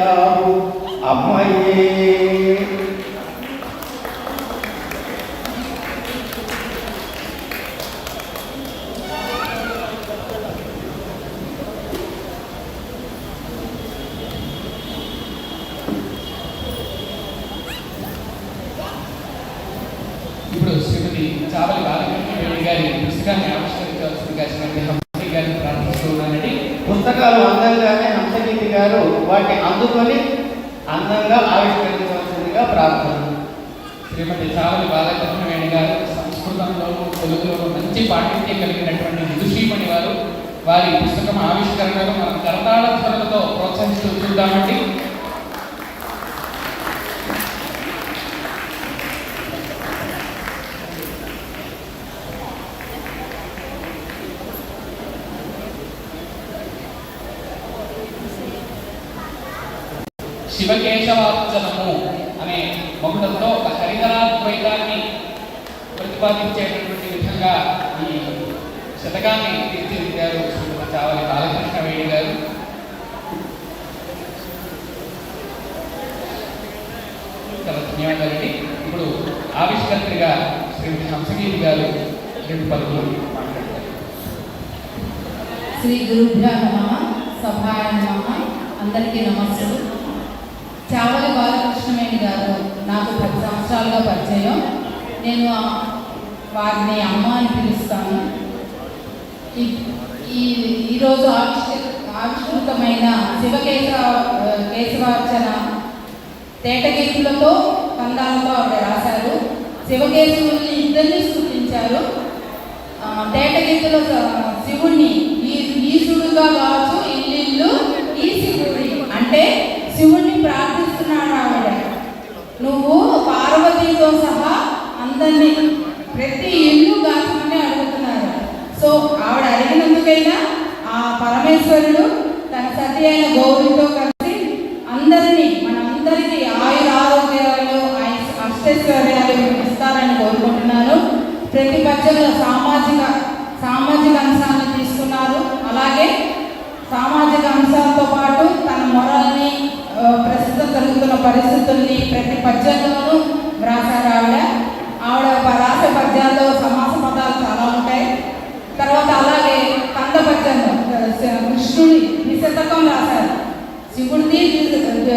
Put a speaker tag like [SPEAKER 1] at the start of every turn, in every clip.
[SPEAKER 1] అయ్యావు అమ్మయ్యే
[SPEAKER 2] ఇప్పుడు శ్రీమతి చావలి బాలకృష్ణ గారి పుస్తకాన్ని ఆవిష్కరించవలసిందిగా శ్రీమతి హంసీ గారిని ప్రార్థిస్తూ ఉన్నానండి.
[SPEAKER 1] పుస్తకాలు అందంగానే వాటిని అందుకొని అందంగా ఆవిష్కరించవలసిందిగా ప్రార్థన.
[SPEAKER 2] శ్రీమతి చావలి బాలకృష్ణ వేణి గారు సంస్కృతంలో తెలుగులో మంచి పాండిత్యం కలిగినటువంటి విదుషీమణి వారు వారి పుస్తకం ఆవిష్కరణను మనం కరతాళ ధరలతో ప్రోత్సహిస్తూ చూద్దామండి. శివకేశవార్చనము అనే మకుటంతో ఒక హరిహరాద్వైతాన్ని ప్రతిపాదించేటటువంటి విధంగా ఈ శతకాన్ని తీర్చిదిద్దారు చావలి బాలకృష్ణవేణి గారు. చాలా ధన్యవాదాలండి ఇప్పుడు ఆవిష్కర్తగా శ్రీమతి హంసగిరి గారు రెండు పదవులు మాట్లాడతారు.
[SPEAKER 3] శ్రీ గురుభ్యో నమ సభాయ నమ అందరికీ నమస్కారం. చావలి బాలకృష్ణమేణి గారు నాకు పది సంవత్సరాలుగా పరిచయం. నేను వారిని అమ్మ అని పిలుస్తాను. ఈ- ఈరోజు ఆవిష్క ఆవిష్కృతమైన శివకేశ కేశవార్చన తేటగీతులతో కందాలతో ఆవిడ రాశారు. శివకేశవుల్ని ఇద్దరిని సూచించారు తేటగీతుల శివుణ్ణి ఈ ఈశుడుగా కావచ్చు ఇల్లు ఈ శివుడి. అంటే నువ్వు పార్వతితో సహా అందరినీ ప్రతి ఇల్లు కాచుకుని అడుగుతున్నారు. సో ఆవిడ అడిగినందుకైనా ఆ పరమేశ్వరుడు తన సతి అయిన గౌరితో కలిసి అందరినీ మనందరికీ ఆయుర ఆరోగ్యాలు ఆయుష్ అష్టైశ్వర్యాలు ఇస్తారని కోరుకుంటున్నాను. ప్రతి పక్షంలో సామాజిక సామాజిక అంశాలను తీసుకున్నారు. అలాగే సామాజిక అంశాలతో పాటు తన మొరల్ని ప్రస్తుతం జరుగుతున్న పరిస్థితుల్ని ప్రతి పక్ష వ్రాసారు ఆవిడ ఆవిడ ప- రాసే పద్యాల్లో సమాస పదాలు చాలా ఉంటాయి తర్వాత అలాగే కంద పద్యంలో ఆ, శ- కృష్ణుడి ద్విశతకం రాశారు శివుడిది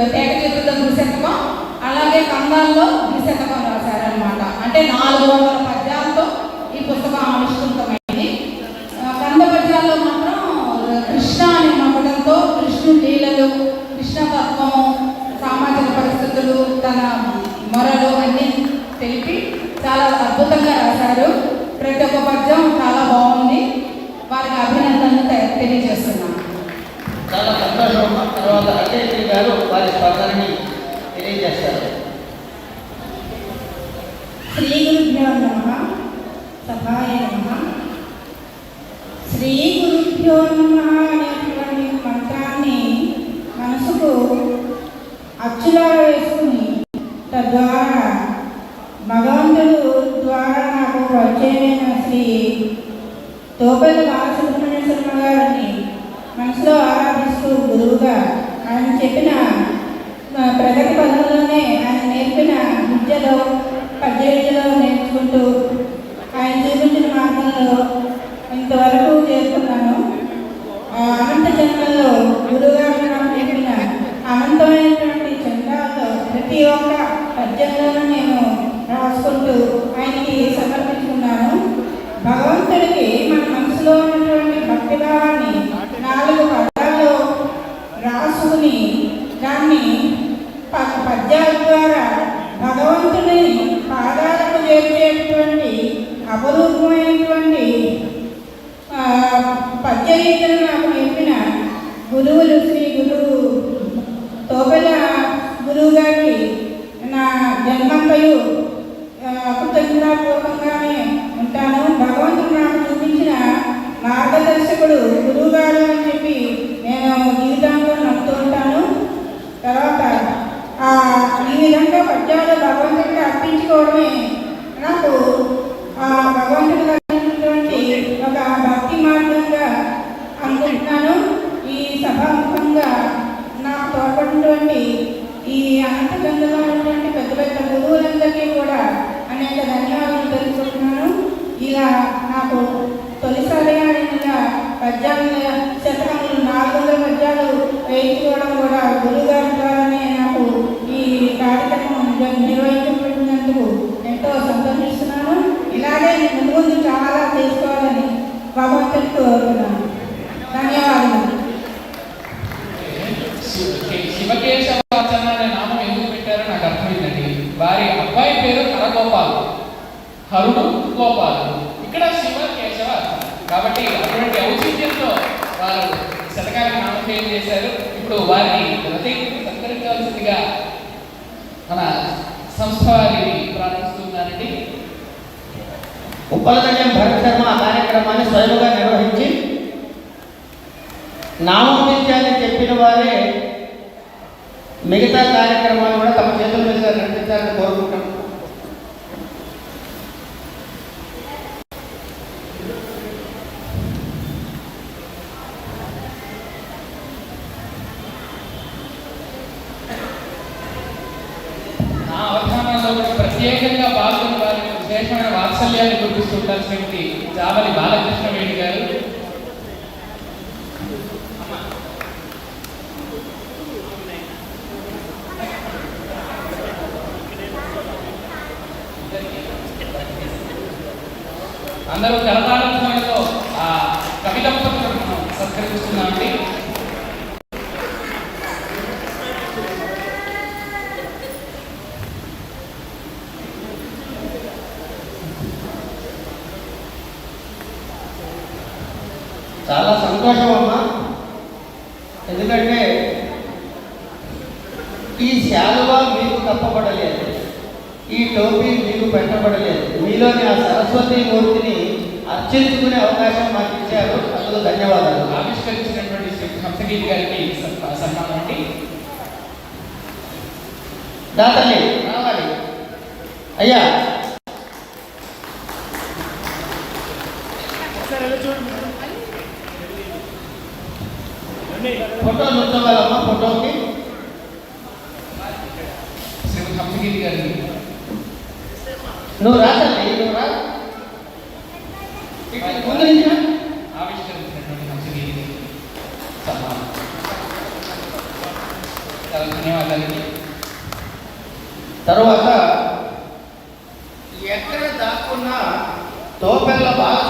[SPEAKER 3] తేటచేతుల్లో ద్విశతకం అలాగే కందాల్లో ద్విశతకం రాశారనమాట అంటే నాలుగు వందల పద్యాలతో ఈ పుస్తకం ఆవిష్కృతమైంది. కంద పద్యాల్లో మాత్రం కృష్ణ అనే మకుడంతో కృష్ణుడి లీలలు కృష్ణ తత్వము సామాజిక పరిస్థితులు తన మొరలు అన్నీ తెలిపి చాలా అద్భుతంగా రాశారు. ప్రతి ఒక్క పద్యం చాలా బాగుంది. వారికి అభినందనలు తె- తెలియజేస్తున్నాను.
[SPEAKER 1] చాలా సంతోషం. తర్వాత అజయశ్రీ గారు వారి స్పందనని తెలియజేస్తారు.
[SPEAKER 4] శ్రీ గురుభ్యో నమ. సభాయ నమ. శ్రీ గురుభ్యో నమ అనేటువంటి మంత్రాన్ని మనసుకు అచ్చులా వేసుకుని తద్వారా భగవంతుడు ద్వారా నాకు పరిచయమైన శ్రీ తోపల్లి బాలసుబ్రహ్మణ్య శర్మ గారిని మనసులో ఆరాధిస్తూ గురువుగా ఆయన చెప్పిన ప్రగతి పనుల్లోనే ఆయన నేర్పిన విద్యలో నాకు ఆ భగవంతుడు ఒక భక్తి మార్గంగా అనుకుంటున్నాను. ఈ సభాముఖంగా నా తోడ్పడినటువంటి ఈ అనంత గంగలో పెద్ద పెద్ద గురువులందరికీ కూడా అనేక ధన్యవాదాలు తెలుసుకుంటున్నాను ఇలా నాకు తొలిసారిగా ఇలా పద్యాలు శతకంలో నాలుగు వందల పద్యాలు వేయించుకోవడం కూడా ఇలాగే ముందు ముందు చాలా చేసుకోవాలని భగవంతుని కోరుతున్నాను. ధన్యవాదాలు
[SPEAKER 2] శి- శివకేశవాచరణ అనే నామం ఎందుకు పెట్టారో నాకు అర్థమైందండి. వారి అబ్బాయి పేరు హరగోపాల్ హరుడు గోపాల్. ఇక్కడ శివ కేశవ కాబట్టి అటువంటి ఔచిత్యంతో వారు శతకాన్ని నామధేయం చేశారు. ఇప్పుడు వారిని రచయితకు సత్కరించాల్సిందిగా మన సంస్థ వారిని
[SPEAKER 1] ఉప్పలదండం భరత్ శర్మ ఆ కార్యక్రమాన్ని స్వయంగా నిర్వహించి నామోపించాలని చెప్పిన వారే మిగతా కార్యక్రమాలు కూడా తమ చేతుల మీద నడిపించాలని కోరుకుంటున్నాను
[SPEAKER 2] నా అవధానంలో కూడా ప్రత్యేకంగా పాల్గొన్న వారి విశేషమైన వాత్సల్యాన్ని గుర్తిస్తుంటారు శ్రీమతి జావలి బాలకృష్ణ వేణి గారు. అందరూ కరతాళధ్వనితో ఆ కవిత సత్కరిస్తున్నామండి
[SPEAKER 1] చాలా సంతోషం అమ్మా ఎందుకంటే ఈ శాలువా మీకు తప్పబడలేదు ఈ టోపీ మీకు పెట్టబడలేదు. మీలోని ఆ సరస్వతి మూర్తిని అర్చించుకునే అవకాశం మాకు ఇచ్చారు. అందుకు ధన్యవాదాలు.
[SPEAKER 2] ఆవిష్కరించినటువంటి శ్రీ హంసగీతి గారికి సన్- సన్మానం అండి.
[SPEAKER 1] దాతల్లి రావాలి. అయ్యా. ఫోటో నుంచోవాలమ్మా ఫోటోకి? నువ్వు రా తల్లి నువ్వు రా. ముందు నుంచి
[SPEAKER 2] ఆవిష్కరించినటువంటి చాలా ధన్యవాదాలండి
[SPEAKER 1] తర్వాత ఎక్కడ దాక్కున్నా తోపెల్ల బాగా